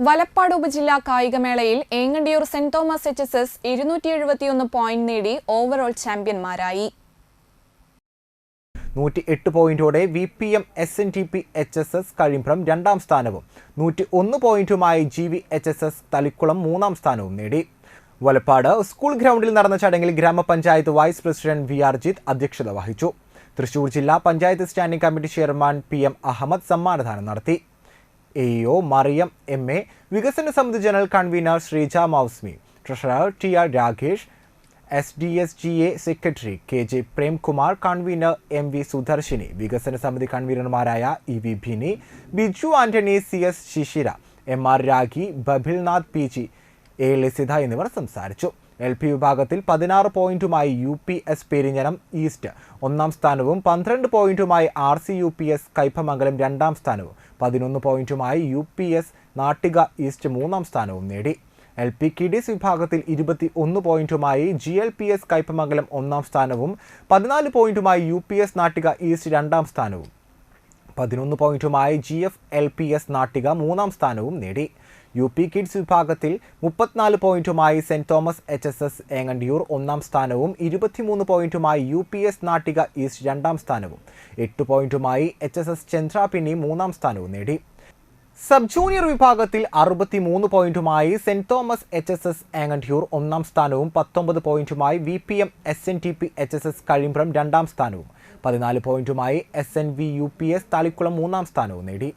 വലപ്പാട് ഉപജില്ലാ കായികമേളയിൽ Engandiyur saint Thomas H S S ഇരുന്നൂറ്റി എഴുപത്തിയൊന്ന് പോയിന്റ് നേടി ഓവറോൾ ചാമ്പ്യന്മാരായി. നൂറ്റി എട്ട് പോയിന്റോടെ V P M S N T P H S S Kazhimbram രണ്ടാം സ്ഥാനവും. നൂറ്റി ഒന്ന് പോയിന്റുമായി G V H S S Thalikulam മൂന്നാം സ്ഥാനവും നേടി. വലപ്പാട് സ്കൂൾ ഗ്രൗണ്ടിൽ നടന്ന ചടങ്ങിൽ ഗ്രാമപഞ്ചായത്ത് വൈസ് പ്രസിഡന്റ് വി ആർജിത് അധ്യക്ഷത വഹിച്ചു. തൃശൂർ ജില്ലാ panchayat standing committee chairman P M Ahammed സമ്മാനദാനം നടത്തി. A O Mariyam M A വികസന സമിതി general convener Sreeja Mousmi treasurer T R Rakesh S D S G A secretary K J Premkumar convener M V Sudarshini വികസന സമിതി കൺവീനർമാരായ E V Bhini Biju Antony C S Shishira M R Rakhi Babilnath P G A Lasitha എന്നിവർ സംസാരിച്ചു. L P വിഭാഗത്തിൽ പതിനാറ് പോയിന്റുമായി U P S Perinjanam east. ഒന്നാം സ്ഥാനവും പന്ത്രണ്ട് പോയിന്റുമായി R C U P S Kaipamangalam രണ്ടാം സ്ഥാനവും. പതിനൊന്ന് പോയിന്റുമായി U P S Nattika east മൂന്നാം സ്ഥാനവും നേടി. എൽ പി കിഡീസ് വിഭാഗത്തിൽ ഇരുപത്തി ഒന്ന് പോയിന്റുമായി G L P S Kaipamangalam ഒന്നാം സ്ഥാനവും പതിനാല് പോയിന്റുമായി U P S Nattika east രണ്ടാം സ്ഥാനവും. പതിനൊന്ന് പോയിന്റുമായി G F L P S Nattika മൂന്നാം സ്ഥാനവും നേടി. യു പി കിഡ്സ് വിഭാഗത്തിൽ മുപ്പത്തിനാല് പോയിന്റുമായി saint Thomas H S S Engandiyur ഒന്നാം സ്ഥാനവും ഇരുപത്തിമൂന്ന് പോയിന്റുമായി U P S Nattika east രണ്ടാം സ്ഥാനവും എട്ട് പോയിന്റുമായി എച്ച് എസ് എസ് ചന്ദ്രാപിന്നി മൂന്നാം സ്ഥാനവും നേടി. സബ് ജൂനിയർ വിഭാഗത്തിൽ അറുപത്തിമൂന്ന് പോയിന്റുമായി saint Thomas H S S Engandiyur ഒന്നാം സ്ഥാനവും പത്തൊമ്പത് പോയിന്റുമായി V P M S N T P H S S Kazhimbram രണ്ടാം സ്ഥാനവും പതിനാല് പോയിന്റുമായി S N V U P S Thalikulam മൂന്നാം സ്ഥാനവും നേടി.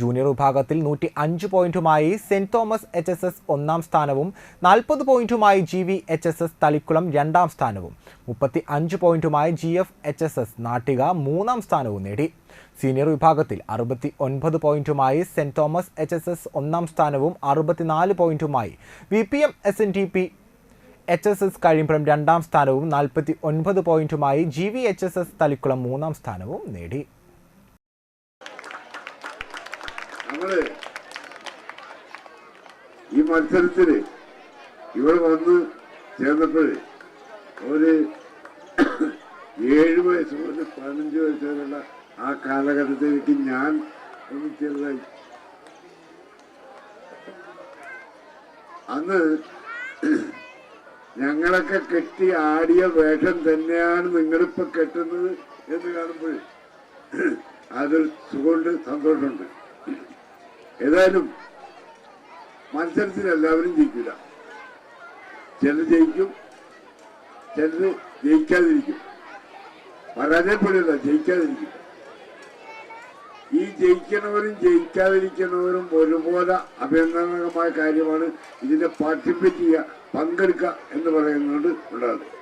ജൂനിയർ വിഭാഗത്തിൽ നൂറ്റി അഞ്ച് പോയിന്റുമായി saint Thomas H S S ഒന്നാം സ്ഥാനവും നാൽപ്പത് പോയിന്റുമായി G V H S S Thalikulam രണ്ടാം സ്ഥാനവും മുപ്പത്തി അഞ്ച് പോയിന്റുമായി G F H S S Nattika മൂന്നാം സ്ഥാനവും നേടി. സീനിയർ വിഭാഗത്തിൽ അറുപത്തി ഒൻപത് പോയിന്റുമായി saint Thomas H S S ഒന്നാം സ്ഥാനവും അറുപത്തിനാല് പോയിന്റുമായി V P M S N T P H S S Kazhimbram രണ്ടാം സ്ഥാനവും നാൽപ്പത്തി ഒൻപത് പോയിന്റുമായി G V H S S Thalikulam മൂന്നാം സ്ഥാനവും നേടി. ഈ മത്സരത്തിൽ ഇവർ വന്ന് ചേർന്നപ്പോൾ ഒരു ഏഴ് വയസ്സ് മുതൽ പതിനഞ്ച് വയസ്സ് വരെയുള്ള ആ കാലഘട്ടത്തിലേക്ക് ഞാൻ ചെറുതായി. അന്ന് ഞങ്ങളൊക്കെ കെട്ടി ആടിയ വേഷം തന്നെയാണ് നിങ്ങളിപ്പോ കെട്ടുന്നത് എന്ന് കാണുമ്പോൾ അതിൽ സുഖമുണ്ട് സന്തോഷമുണ്ട്. ഏതായാലും മത്സരത്തിൽ എല്ലാവരും ജയിക്കില്ല ചിലർ ജയിക്കും ചിലർ ജയിക്കാതിരിക്കും. പരാജയപ്പെടില്ല ജയിക്കാതിരിക്കും. ഈ ജയിക്കണവരും ജയിക്കാതിരിക്കുന്നവരും ഒരുപോലെ അഭിനന്ദനകമായ കാര്യമാണ് ഇതിന്റെ പാർട്ടിസിപ്പേറ്റ് ചെയ്യുക പങ്കെടുക്കുക എന്ന് പറയുന്നത് ഉള്ളത്